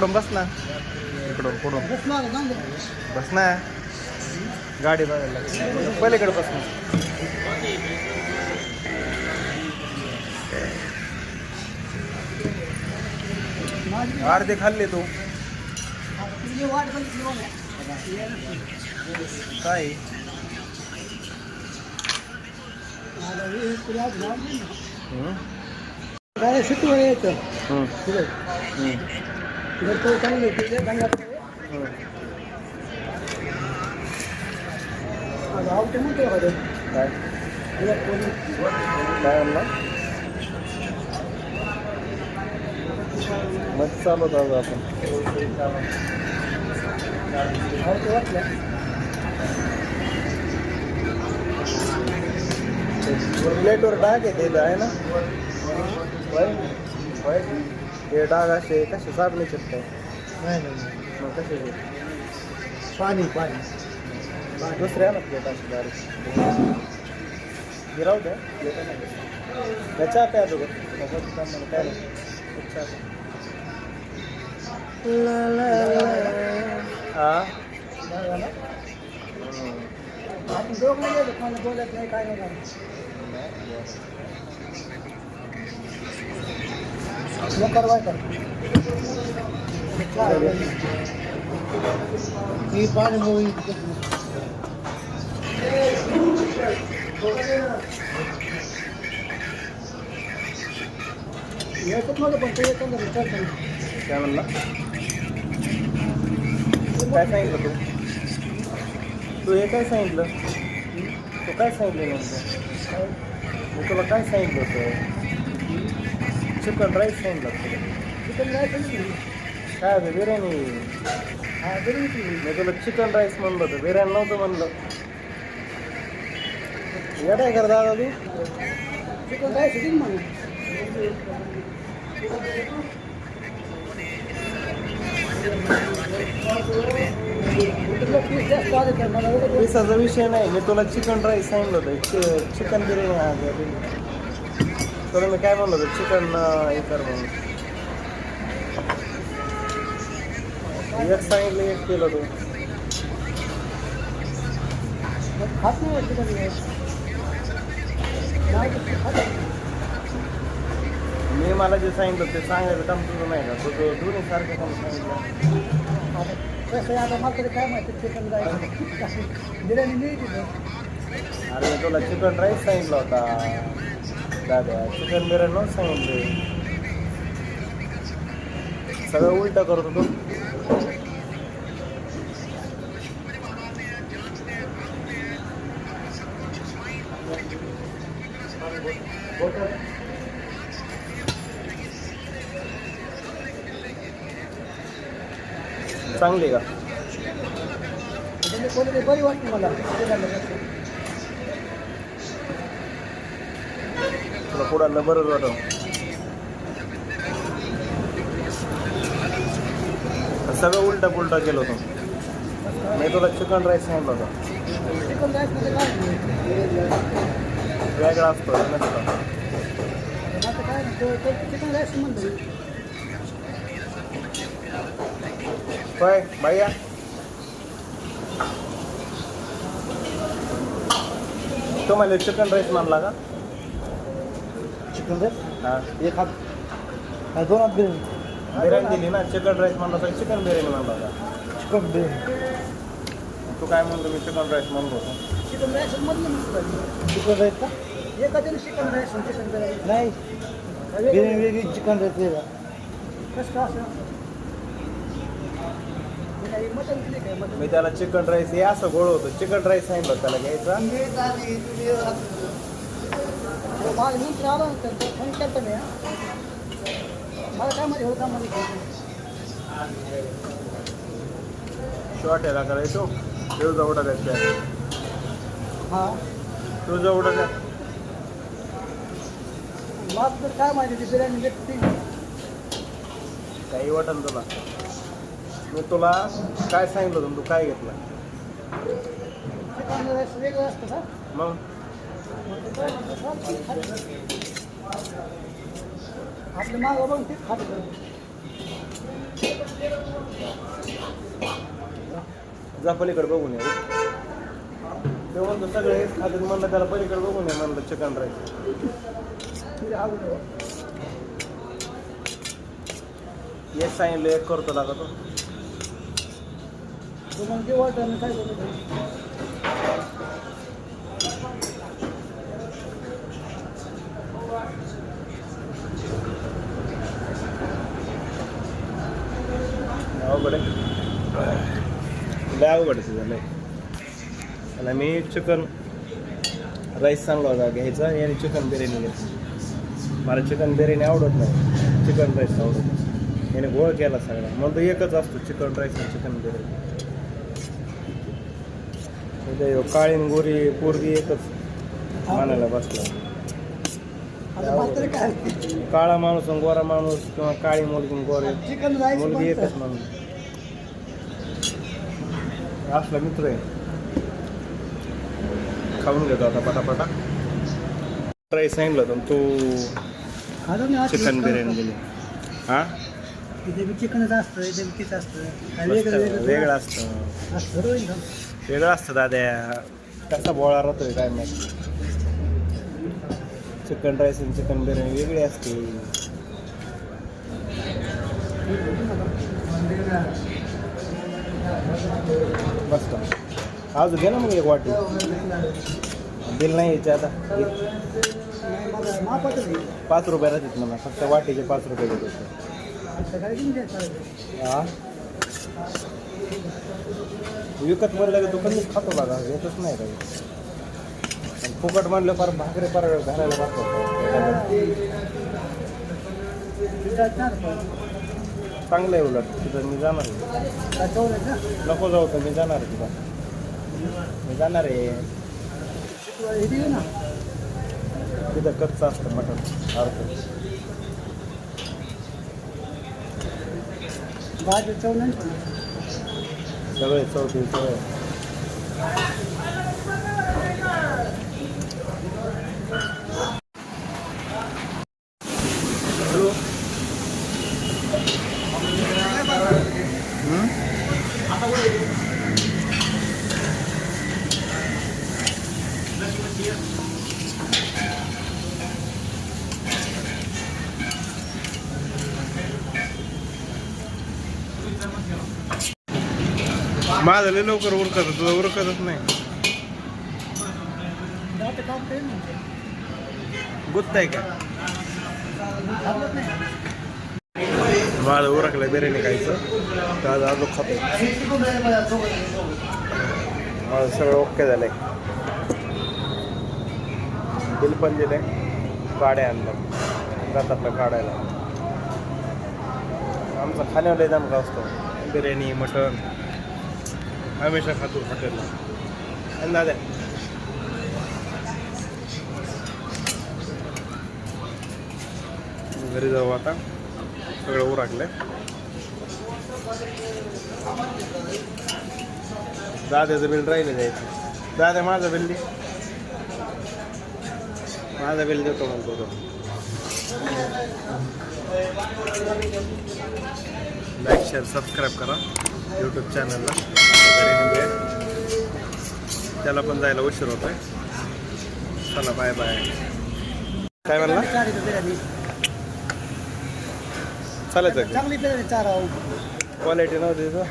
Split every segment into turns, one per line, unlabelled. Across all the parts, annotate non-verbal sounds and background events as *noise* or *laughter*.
इकडून बस ना. इकडून पुढून. बस ना. गाडी बघायला लागली. पलीकडे बस ना. अर्धे खाल्ले तू. काय? हम्म?
काय सुट्टीवर यायचं ते?
काय काय मग चालू होता आज आपण प्लेटवर डाग आहे ते आहे ना होय होय हे डाग असे कसे साबणीचे आहेत काय
नाही नाही, नाही.
मग कसे ते?
पाणी पाणी
दुसरे आहे ना प्लेट असे डायरेक्ट गिराव द्या प्लेट त्याच्या प्या अगोदर त्याच्यात काय म्हणा, काय नाही एक चहा प्या. हा
झालं ना?
हम्म.
आपण दोघं नाही गेलो, कोणाला बोलत नाही काय नाही झालं. मोकार वाईट ही पाणी मूवी येतच नव्हतं पण ते येतं ना विचार करून.
काय म्हणला? काय सांगितलं तू? तू हे काय सांगितलं? तू काय सांगितलं नेमकं मी तुला काय सांगितलं होतं? राईस
चिकन राहायचं नाही.
काय होतं बिर्याणी
हा ती
मी तुला चिकन राईस म्हणलं होतं बिर्याणी नव्हतं म्हणलं येडाय कर दादा तू
चिकन मला एवढं बोल-
पिसाचा विषय नाही मी तुला चिकन राईस सांगितलं होतं चिकन बिर्याणी तर मी काय म्हणलं होतं? चिकन हे कर म्हणून. एक सांगितलं एक केलं तू.
खात नाही चिकन
मी मला जे सांगितलं ते सांगायचं काम तुझं नाही का? तुझं दोन्ही सारखं काम सांगितलं.
कसं आहे, आता मला तरी काय माहिती चिकन राईस बिर्याणी मिळते
अरे तुला चिकन राईस सांगितलं होता. दादा चिकन बिर्याणी नव्हतं सांगितलं सगळं उलट करत होतो चांगली का?
त्याच्यामुळे बरी वाटते मला.
तुला पुढाला बरंच वाटत. सगळं उलटा पुलटा केलं होतं. मी तुला चिकन राईस सांगितलं होतं. वेगळा असतो
काय
भैया तुम्हाला चिकन राईस मानला का?
एक हात. हा, दोन हात बिर्याणी.
बिर्याणी दिली ना चिकन राईस म्हणला तर चिकन बिर्याणी म्हणला होता
चिकन बिर्याणी.
तू काय म्हणतो मी चिकन राईस म्हणलो होतो.
चिकन राईस मधलं म्हणतो चिकन राईस का? एखाद्याने चिकन राईस आणि चिकन बिर्याणी. नाही. बिर्याणी वेगळी चिकन राईस वेगळा. कसं का असं? हे काही मटण नाही काय मटण
मी त्याला चिकन राईस हे असं गोळ होतं. चिकन राईस सांगितलं होतं त्याला घ्यायचा. शॉर्ट याला करायचो? आहे त्या.
हा. मला तर काय माहिती ती बिर्याणी व्यक्ती
काही वाटन तुला. मी तुला काय सांगितलं होतं तू काय घेतलं?
वेगळं असतं का?
मग?
आपलं मागं बघून तेच खात
जा पलीकडे बघून या. ते म्हणतो सगळे हेच खातात म्हणलं त्याला पलीकडे बघून या म्हणलं चिकन राईस. एक सांगितलं एक करतो लागा तो.
तुम्हाला जे वाटतं काय करू
अवघड आहे लय अवघड आहे आणि मी चिकन राईस चांगला होता घ्यायचा आणि चिकन बिर्याणी घ्यायची. मला चिकन बिर्याणी आवडत नाही. चिकन राईस आवडत नाही. याने गोळ केला सगळा. मग तो एकच असतो चिकन राईस आणि चिकन बिर्याणी. काळीन गोरी पोरगी एकच मानायला बसला. काळा माणूस आणि गोरा माणूस किंवा काळी मुलगी गोरे. मुलगी एकच म्हणून असला मित्र आहे खाऊन घेतो आता पटापटा ट्राय सांगितलं होतं तू चिकन बिर्याणी दिली हा?
चिकनच असतं वेगळं
असतं. वेगळं असतं दाद्या. कसा बोळा राहतोय काय माहिती. चिकन राईस आणि चिकन बिर्याणी वेगळी असते. मस्त आज घे ना मग एक वाटी बिल नाही यायचे आता. पाच रुपये राहतात मला, फक्त वाटीचे पाच रुपये देत? हा विकत म्हणलं की दुकानीच खातो बघा, येतच नाही आणि फुकट म्हणलं फार भाकरे फार घालायला बघतो. चांगलं आहे उलट तिथं मी जाणार आहे? नको जाऊ तर मी जाणार आहे तिथं मी जाणार आहे. तिथं कच्चं असतं मटण
पण.
सगळे चौथी सगळे माझं लय लवकर उरकत तुझं उरकतच नाही. गुत्त आहे का? माझं उरकलं बिर्याणी खायचं. तर आज अजून खातो. माझं सगळं ओके झालंय. बिल पण दिले काड्या आणलं जातात काढायला. आमचा खाण्यावर लय दमका असतो. बिर्याणी मटण. हमेशा खातो हॉटेलला. आणि दादा घरी जाऊ आता. सगळं उराकलंय. दाद्याचं बिल राहिलं जायचं दादा माझं बिल दे. माझं बिल देतो म्हणतो तो. लाईक शेअर सबस्क्राईब करा यूट्यूब चॅनलला त्याला पण जायला उशीर होतोय. चला बाय बाय काय म्हणला? का?
चांगली आहो.
क्वालिटी नव्हती तिथं.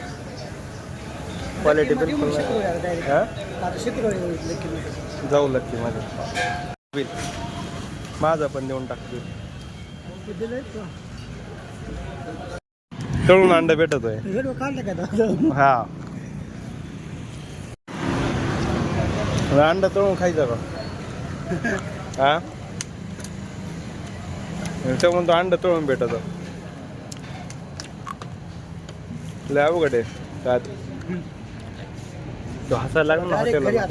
क्वालिटी बिलकुल. हा. जाऊ लक्की माझं बिल. माझं पण देऊन टाक बिल.
ते दिलंय तो.
तळून अंडा भेटत आहे
व्हिडिओ काढला का दादा?
हा. अंडा तळून खायचं का? हा? तो म्हणतो अंडा तळून भेटत लय अवघड आहे. काय? तो हसायला लागला ना हॉटेलला.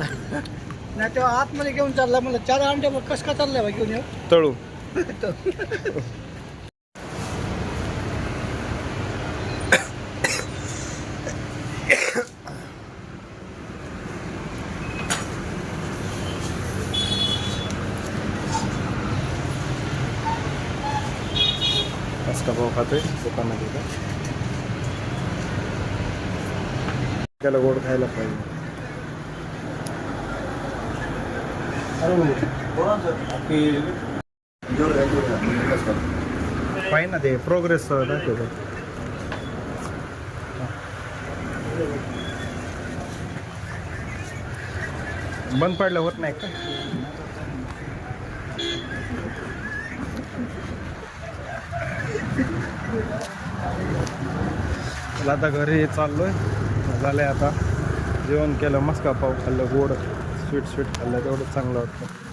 नाही तेव्हा आतमध्ये घेऊन चालला. म्हणलं चार अंडे मग कसं काय चाललंय घेऊन
तळू. *laughs* मस्त भाऊ खातोय दुकानात इथं त्याला गोड खायला पाहिजे पाहिजे ना ते प्रोग्रेस दाखवतो बंद पडलं होत नाही का? मला आता घरी चाललोय. झालंय आता. जेवण केलं मस्का पाव खाल्लं गोड स्वीट स्वीट खाल्लं तेवढं चांगलं वाटतं